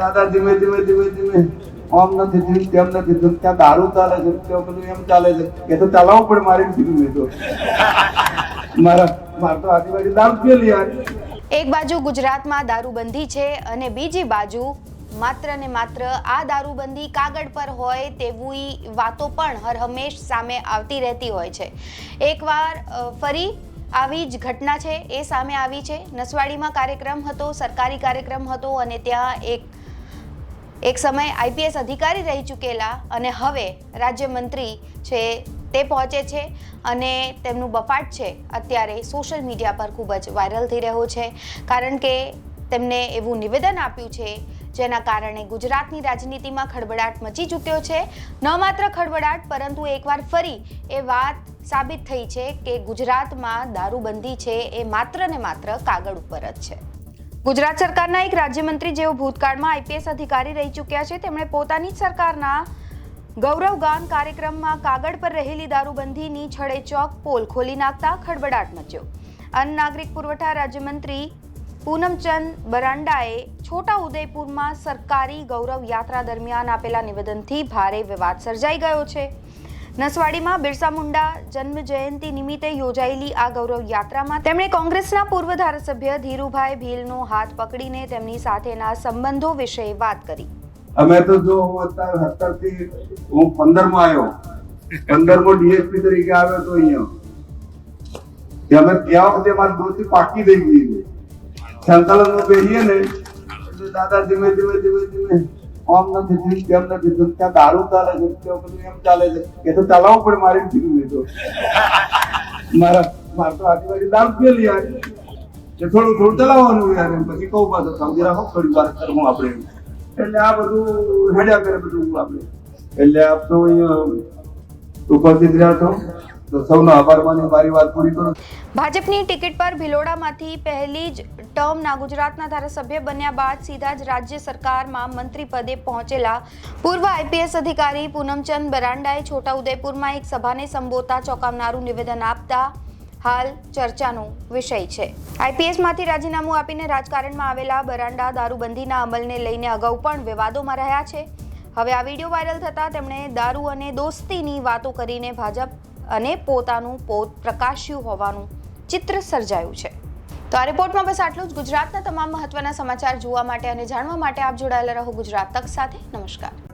દાદા ધીમે ધીમે ધીમે ધીમે. આમ નથી થયું, તેમ નથી થયું. ત્યાં દારૂ ચાલે છે, ત્યાં બધું એમ ચાલે છે. એ તો ચલાવવું પણ મારી કીધું મેં તો મારા, મારે તો આજુબાજુ દારૂ પીએલી યાર એક બાજુ ગુજરાતમાં દારૂબંધી છે અને બીજી બાજુ માત્ર ને માત્ર આ દારૂબંધી કાગળ પર હોય તેવી વાતો પણ હર હંમેશ સામે આવતી રહેતી હોય છે. એકવાર ફરી આવી જ ઘટના છે, એ સામે આવી છે. નસવાડીમાં કાર્યક્રમ હતો, સરકારી કાર્યક્રમ હતો અને ત્યાં એક એક સમય આઈપીએસ અધિકારી રહી ચૂકેલા અને હવે રાજ્યમંત્રી છે તે પહોંચે છે અને તેમનું બફાટ છે, અત્યારે સોશિયલ મીડિયા પર ખૂબ જ વાયરલ થઈ રહ્યો છે. કારણ કે તેમને એવું નિવેદન આપ્યું છે, જેના કારણે ગુજરાતની રાજનીતિમાં ખળબળાટ મચી ચૂક્યો છે. ન માત્ર ખળબળાટ, પરંતુ એકવાર ફરી એ વાત સાબિત થઈ છે કે ગુજરાતમાં દારૂબંધી છે એ માત્ર ને માત્ર કાગળ ઉપર જ છે. ગુજરાત સરકારના એક રાજ્યમંત્રી જેઓ ભૂતકાળમાં આઈપીએસ અધિકારી રહી ચૂક્યા છે, તેમણે પોતાની જ સરકારના ગૌરવગાન કાર્યક્રમમાં કાગળ પર રહેલી દારૂબંધીની છડે ચોક પોલ ખોલી નાખતા ખળબડાટ મચ્યો. અન્ન નાગરિક પુરવઠા રાજ્યમંત્રી પૂનમચંદ બરાંડાએ છોટા ઉદયપુરમાં સરકારી ગૌરવ યાત્રા દરમિયાન આપેલા નિવેદનથી ભારે વિવાદ સર્જાઈ ગયો છે. નસવાડીમાં બિરસા મુંડા જન્મ જયંતિ નિમિત્તે યોજાયેલી આ ગૌરવ યાત્રામાં તેમણે કોંગ્રેસના પૂર્વ ધારાસભ્ય ધીરુભાઈ ભીલનો હાથ પકડીને તેમની સાથેના સંબંધો વિશે વાત કરી. અમે તો જો હું અત્યારે સત્તરથી હું પંદરમાં આવ્યો. પંદરમાં ડીએસપી તરીકે આવ્યો તો અહીંયા. ત્યાં વખતે મારી દોસ્તી પાકી થઈ ગઈ સંકલન બેસીએ ને દાદા ધીમે ધીમે ધીમે ધીમે આમ નથી થયું, તેમ નથી થયું. ત્યાં દારૂ ચાલે છે ત્યાં બધું એમ ચાલે છે એ તો ચલાવવું પણ મારી કીધું મેં તો. મારા મારે તો આજુબાજુ દારૂ પીએલી યાર. એ થોડું થોડું ચલાવવાનું યાર એમ. પછી કહું પાછું સમજી રાખો, થોડી વાર કરવું આપણે એટલે આ બધું હેડ્યા કરે બધું આપણે એટલે આપ તો અહીંયા ઉપસ્થિત રહ્યા છો. ભાજપની ટિકિટ પર ભિલોડામાંથી પહેલી જ ટર્મના ગુજરાતના ધારાસભ્ય બન્યા બાદ સીધા જ રાજ્ય સરકારમાં મંત્રી પદે પહોંચેલા પૂર્વ આઈપીએસ અધિકારી પૂનમચંદ બરાંડાએ છોટાઉદેપુરમાં એક સભાને સંબોધતા ચોંકાવનારું નિવેદન આપતા હાલ ચર્ચાનો વિષય છે. આઈપીએસમાંથી રાજીનામું આપીને રાજકારણમાં આવેલા બરાંડા દારૂબંધીના અમલને લઈને અગાઉ પણ વિવાદોમાં રહ્યા છે. હવે આ વીડિયો વાયરલ થતાં તેમણે દારૂ અને દોસ્તીની વાતો કરીને ભાજપ અને પોતાનું પોત પ્રકાશ્યું હોવાનું ચિત્ર સર્જાયું છે. તો આ રિપોર્ટમાં બસ આટલું જ. ગુજરાતના તમામ મહત્વના સમાચાર જોવા માટે અને જાણવા માટે આપ જોડાયેલા રહો ગુજરાત તક સાથે. નમસ્કાર.